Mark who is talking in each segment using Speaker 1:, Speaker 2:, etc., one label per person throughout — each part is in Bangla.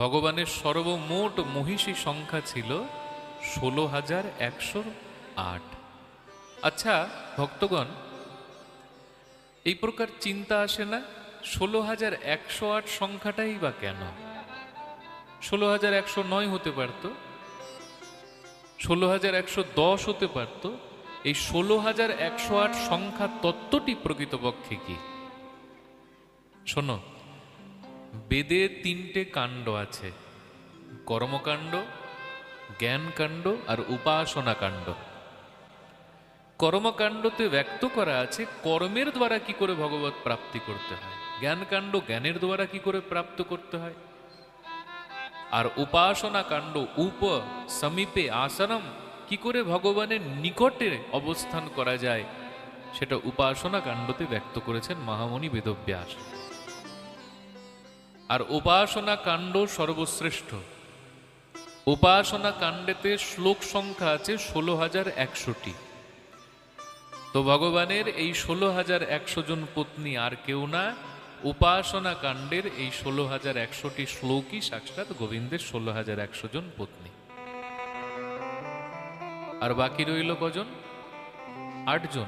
Speaker 1: ভগবানের সর্বমোট মহিষী সংখ্যা ছিল ষোলো হাজার একশো আট। আচ্ছা ভক্তগণ, এই প্রকার চিন্তা আসে না? ষোলো হাজার একশো আট সংখ্যাটাই বা কেন? ষোলো হাজার একশো নয় হতে পারত। ষোলো হাজার একশো দশ হতে পারত। এই ষোলো হাজার একশো আট সংখ্যা তত্ত্বটি প্রকৃতপক্ষে কি? শোনো বেদে তিনটে কাণ্ড আছে। কর্মকাণ্ড, জ্ঞানকাণ্ড আর উপাসনা কাণ্ড কর্মকাণ্ডতে ব্যক্ত করা আছে কর্মের দ্বারা কি করে ভগবত প্রাপ্তি করতে হয়? জ্ঞানকাণ্ড জ্ঞানের দ্বারা কি করে প্রাপ্ত করতে হয়? আর উপাসনা কাণ্ড উপ, সমীপে, আসনম কি করে ভগবানের নিকটে অবস্থান করা যায়, সেটা উপাসনা কাণ্ডতে ব্যক্ত করেছেন মহামণি বেদব্যাস। আর উপাসনা কাণ্ড সর্বশ্রেষ্ঠ। উপাসনা কাণ্ডেতে শ্লোক সংখ্যা আছে ষোলো হাজার একশোটি। তো ভগবানের এই ষোলো হাজার একশো জন পত্নী আর কেউ না, উপাসনা কাণ্ডের এই ষোলো হাজার একশোটি শ্লোকই সাক্ষাৎ গোবিন্দের ষোলো হাজার একশো জন পত্নী। আর বাকি রইল কজন? আটজন।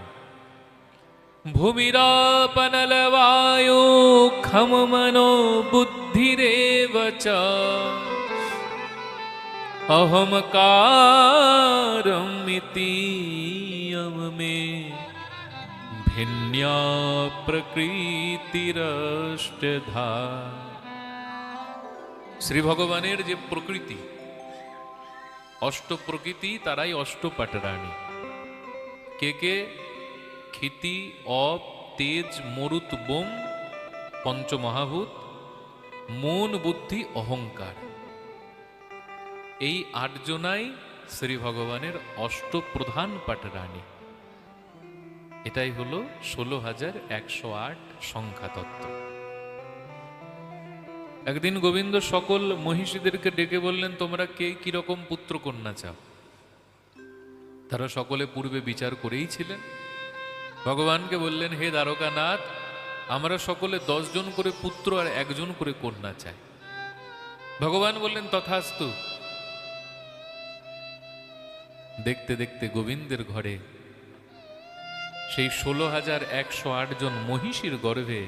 Speaker 1: ভূমিরাপনলবায়ু খম মনো বুদ্ধিরেব চ অহমকারমিতি মে ভিন্যা প্রকৃতিরষ্টধা শ্রী ভগবানের যে প্রকৃতি অষ্ট প্রকৃতি তারাই অষ্ট পাটরাণী কে কে ক্ষিতি অপ তেজ মরুত বোম পঞ্চমহাভূত মন বুদ্ধি অহংকার। এই আটজনাই শ্রী ভগবানের অষ্টপ্রধান পাটরানী। এটাই হলো ষোলো হাজার একশো আট সংখ্যা তত্ত্ব একদিন গোবিন্দ সকল মহিষীদেরকে ডেকে বললেন, তোমরা কে? কীরকম পুত্র কন্যা চাও? তারা সকলে পূর্বে বিচার করেই ছিলেন। ভগবানকে বললেন, হে দ্বারকানাথ আমরা সকলে জন করে পুত্র আর একজন করে কন্যা চাই। ভগবান বললেন, তথাস্তু। দেখতে দেখতে গোবিন্দের ঘরে সেই ষোলো হাজার একশো জন মহিষীর গর্ভে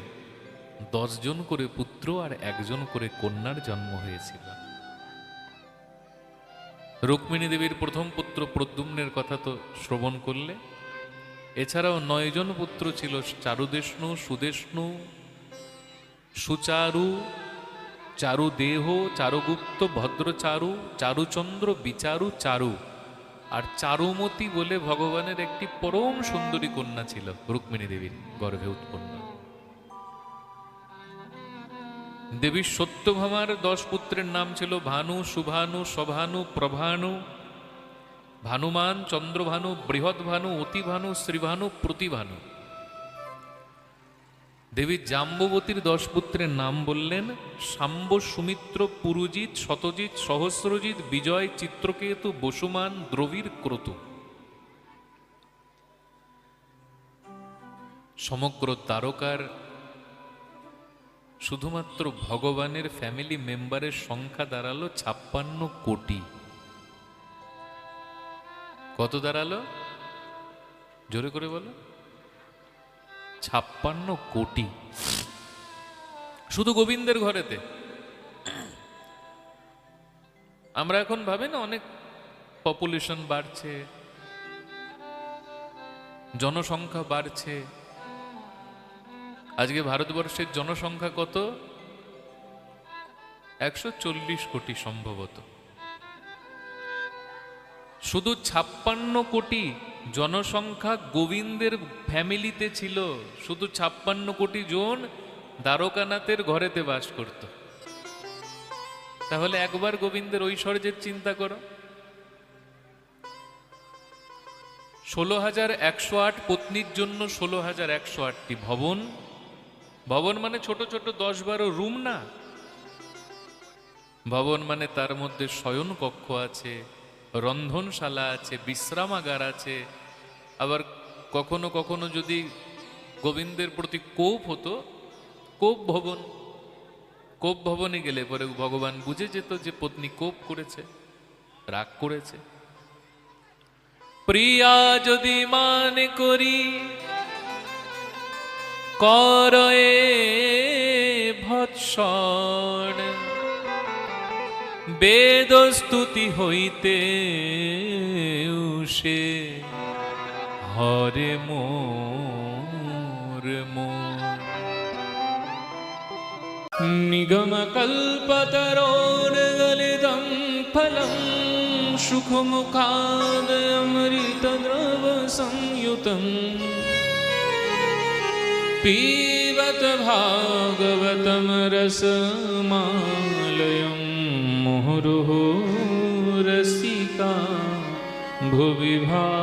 Speaker 1: জন করে পুত্র আর একজন করে কন্যার জন্ম হয়েছিল। রুক্মিণী দেবীর প্রথম পুত্র প্রদ্যুম্নের কথা তো শ্রবণ করলে এছাড়াও নয়জন পুত্র ছিল, চারুদেষ্ণু, সুদেষ্ণু, সুচারু, চারুদেহ, চারুগুপ্ত, ভদ্রচারু, চারুচন্দ্র, বিচারু, চারু। আর চারুমতি বলে ভগবানের একটি পরম সুন্দরী কন্যা ছিল, রুক্মিণী দেবীর গর্ভে উৎপন্ন। দেবীর সত্যভামার দশ পুত্রের নাম ছিল ভানু, সুভানু, সভানু, প্রভানু ভানুমান, চন্দ্রভানু বৃহৎ ভানু অতিভানু, শ্রীভানু, প্রতিভানু। দেবী জাম্ববতীর দশ পুত্রের নাম বললেন সাম্ব সুমিত্র, পুরুজিৎ, শতজিৎ, সহস্রজিৎ, বিজয়, চিত্রকেতু, বসুমান দ্রবীর ক্রতু। সমগ্র তারকার শুধুমাত্র ভগবানের ফ্যামিলি মেম্বারের সংখ্যা দাঁড়াল ছাপ্পান্ন কোটি। কত দাঁড়াল? জোরে করে বলো। ছাপ্পান্ন কোটি। শুধু গোবিন্দের ঘরেতে। আমরা এখন ভাবে না অনেক পপুলেশন বাড়ছে, জনসংখ্যা বাড়ছে। আজকে ভারতবর্ষের জনসংখ্যা কত? একশো চল্লিশ কোটি সম্ভবত। শুধু ছাপ্পান্ন কোটি জনসংখ্যা গোবিন্দের ফ্যামিলিতে ছিল, শুধু ছাপ্পান্ন কোটি জন দ্বারকানাথের ঘরেতে বাস করত। তাহলে একবার গোবিন্দের ঐশ্বর্যের চিন্তা করো। ষোলো হাজার একশো আট পত্নীর জন্য ষোলো হাজার একশো আটটি ভবন। ভবন মানে ছোট ছোট দশ বারো রুম না। ভবন মানে তার মধ্যে শয়ন কক্ষ আছে রন্ধনশালা আছে, বিশ্রামাগার আছে। আবার কখনো কখনো যদি গোবিন্দের প্রতি কোপ হতো, কোপ ভবন, কোপ ভবনে গেলে পরে ভগবান বুঝে যেত যে পত্নী কোপ করেছে, রাগ করেছে। প্রিয়া যদি মানে করি, করয়ে ভৎসন বেদ স্তুতি হইতে সে হরে মোর মোর निगमकल्पतरोर्गलितं फलं सुखमुखादमृतद्रवसंयुतम् पीबत भागवतं रसमालयं मुहुरुहु रसिका भुविभावुका।